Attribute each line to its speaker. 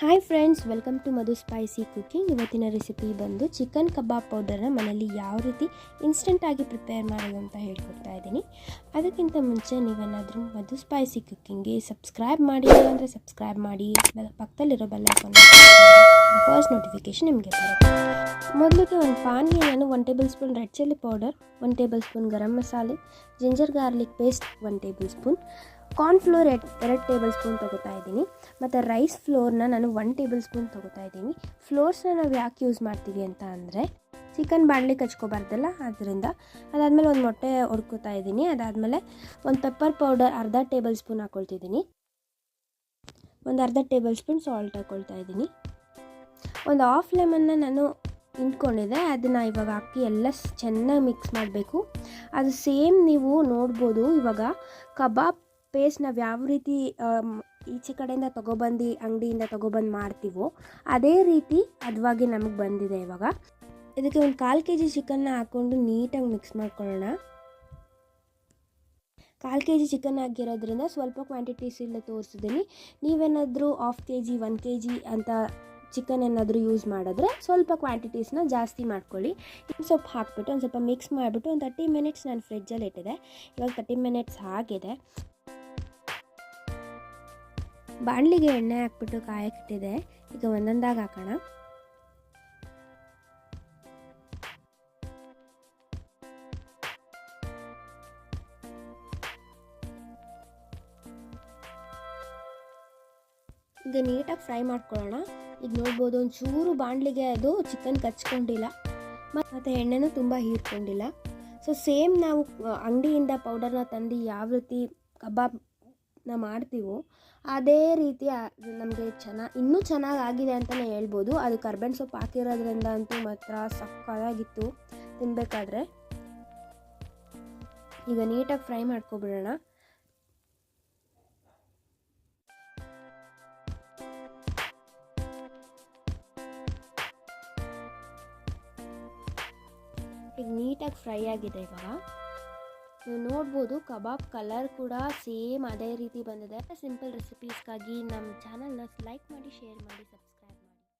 Speaker 1: Hi friends welcome to Madhu spicy cooking ಇವತ್ತಿನ recipe ಬಂದು chicken kebab ಪೌಡರ್ನ ಮನೆಯಲ್ಲಿ ಯಾವ ರೀತಿ ಇನ್ಸ್ಟೆಂಟಾಗಿ ಪ್ರಿಪೇರ್ ಮಾಡೋದು ಅಂತ ಹೇಳ್ಕೊಡ್ತಾ ಇದ್ದೀನಿ. ಅದಕ್ಕಿಂತ ಮುಂಚೆ ನೀವೇನಾದರೂ ಮಧು ಸ್ಪೈಸಿ ಕುಕ್ಕಿಂಗ್ಗೆ ಸಬ್ಸ್ಕ್ರೈಬ್ ಮಾಡಿಲ್ಲ ಅಂದರೆ ಸಬ್ಸ್ಕ್ರೈಬ್ ಮಾಡಿ ಪಕ್ಕದಲ್ಲಿರೋ ಬೆಲ್ ಐಕಾನ್ ಫಸ್ಟ್ ನೋಟಿಫಿಕೇಶನ್ ನಿಮಗೆ ಬರುತ್ತೆ. ಮೊದಲಿಗೆ ಒಂದು ಪಾನ್ಗೆ ನಾನು one tablespoon red chilli powder one tablespoon garam masala ginger garlic paste one tablespoon cornflour Ed ಎರಡು ಟೇಬಲ್ ಸ್ಪೂನ್ ತೊಗೋತಾ ಇದ್ದೀನಿ. ಮತ್ತು ರೈಸ್ ಫ್ಲೋರ್ನ ನಾನು ಒನ್ ಟೇಬಲ್ ಸ್ಪೂನ್ ತೊಗೋತಾ ಇದ್ದೀನಿ. ಫ್ಲೋರ್ಸ್ನ ನಾವು ಯಾಕೆ ಯೂಸ್ ಮಾಡ್ತೀವಿ ಅಂತ ಅಂದರೆ, ಚಿಕನ್ ಬಾಣಲಿ ಕಚ್ಕೋಬಾರ್ದಲ್ಲ, ಅದರಿಂದ. ಅದಾದಮೇಲೆ ಒಂದು ಮೊಟ್ಟೆ ಹೊಡ್ಕೋತಾ ಇದ್ದೀನಿ. ಅದಾದಮೇಲೆ ಒಂದು ಪೆಪ್ಪರ್ ಪೌಡರ್ ಅರ್ಧ ಟೇಬಲ್ ಸ್ಪೂನ್ ಹಾಕ್ಕೊಳ್ತಿದ್ದೀನಿ ಒಂದು ಅರ್ಧ ಟೇಬಲ್ ಸ್ಪೂನ್ ಸಾಲ್ಟ್ ಹಾಕ್ಕೊಳ್ತಾ ಇದ್ದೀನಿ. ಒಂದು ಹಾಫ್ ಲೆಮನ್ನ ನಾನು ಇಂಟ್ಕೊಂಡಿದ್ದೆ ಅದನ್ನು ಇವಾಗ ಹಾಕಿ ಎಲ್ಲ ಚೆನ್ನಾಗಿ ಮಿಕ್ಸ್ ಮಾಡಬೇಕು. ಅದು ಸೇಮ್ ನೀವು ನೋಡ್ಬೋದು ಇವಾಗ. ಕಬಾಬ್ ಪೇಸ್ಟ್ ನಾವು ಯಾವ ರೀತಿ ಈಚೆ ಕಡೆಯಿಂದ ತೊಗೊಬಂದು, ಅಂಗಡಿಯಿಂದ ತೊಗೊಬಂದು ಮಾಡ್ತೀವೋ ಅದೇ ರೀತಿ ಅದವಾಗಿ ನಮಗೆ ಬಂದಿದೆ ಇವಾಗ. ಇದಕ್ಕೆ ಒಂದು ಕಾಲು ಕೆ ಜಿ ಚಿಕನ್ನ ಹಾಕ್ಕೊಂಡು ನೀಟಾಗಿ ಮಿಕ್ಸ್ ಮಾಡ್ಕೊಳ್ಳೋಣ. ಕಾಲು ಕೆ ಜಿ ಚಿಕನ್ ಆಗಿರೋದ್ರಿಂದ ಸ್ವಲ್ಪ ಕ್ವಾಂಟಿಟೀಸ್ ಇಲ್ಲ ತೋರಿಸಿದ್ದೀನಿ ನೀವೇನಾದರೂ half K G one K G ಅಂತ ಚಿಕನ್ ಏನಾದರೂ ಯೂಸ್ ಮಾಡಿದ್ರೆ ಸ್ವಲ್ಪ ಕ್ವಾಂಟಿಟೀಸ್ನ ಜಾಸ್ತಿ ಮಾಡ್ಕೊಳ್ಳಿ. ಇನ್ನು ಸ್ವಲ್ಪ ಹಾಕ್ಬಿಟ್ಟು, ಒಂದು ಸ್ವಲ್ಪ ಮಿಕ್ಸ್ ಮಾಡಿಬಿಟ್ಟು ಒಂದು ತರ್ಟಿ ಮಿನಿಟ್ಸ್ ನಾನು ಫ್ರಿಜ್ಜಲ್ಲಿ ಇಟ್ಟಿದೆ. ಇವಾಗ ತರ್ಟಿ ಮಿನಿಟ್ಸ್ ಆಗಿದೆ. ಬಾಣಲಿಗೆ ಎಣ್ಣೆ ಹಾಕ್ಬಿಟ್ಟು ಕಾಯಕ್ಕಿಟ್ಟಿದೆ. ಈಗ ಒಂದೊಂದಾಗಿ ಹಾಕೋಣ. ಈಗ ನೀಟಾಗಿ ಫ್ರೈ ಮಾಡ್ಕೊಳ್ಳೋಣ. ಈಗ ನೋಡ್ಬೋದು ಒಂದು ಚೂರು ಬಾಣಲಿಗೆ ಅದು ಚಿಕನ್ ಕಚ್ಕೊಂಡಿಲ್ಲ. ಮತ್ತು ಎಣ್ಣೆನೂ ತುಂಬ ಹೀರ್ಕೊಂಡಿಲ್ಲ. ಸೊ ಸೇಮ್ ನಾವು ಅಂಗಡಿಯಿಂದ ಪೌಡರ್ನ ತಂದು ಯಾವ ರೀತಿ ಕಬಾಬ್ನ ಮಾಡ್ತೀವೋ, ಅದೇ ರೀತಿ ನಮಗೆ ಚೆನ್ನಾಗಿ ಇನ್ನೂ ಚೆನ್ನಾಗಿ ಆಗಿದೆ ಅಂತಲೇ ಹೇಳ್ಬೋದು. ಅದು ಕರ್ಬೇವಿನ ಸೊಪ್ಪು ಹಾಕಿರೋದ್ರಿಂದ ಅಂತೂ ಮಾತ್ರ ಸಕ್ಕತ್ತಾಗಿತ್ತು ತಿನ್ನಬೇಕಾದ್ರೆ ಈಗ ನೀಟಾಗಿ ಫ್ರೈ ಮಾಡ್ಕೊಬಿಡೋಣ. ಈಗ ನೀಟಾಗಿ ಫ್ರೈ ಆಗಿದೆ ಇವಾಗ. ನೀವು ನೋಡ್ಬೋದು, ಕಬಾಬ್ ಕಲರ್ ಕೂಡ ಸೇಮ್ ಅದೇ ರೀತಿ ಬಂದಿದೆ. ಸಿಂಪಲ್ ರೆಸಿಪೀಸ್ಗಾಗಿ ನಮ್ಮ ಚಾನಲ್ನ ಲೈಕ್ ಮಾಡಿ ಶೇರ್ ಮಾಡಿ ಸಬ್ಸ್ಕ್ರೈಬ್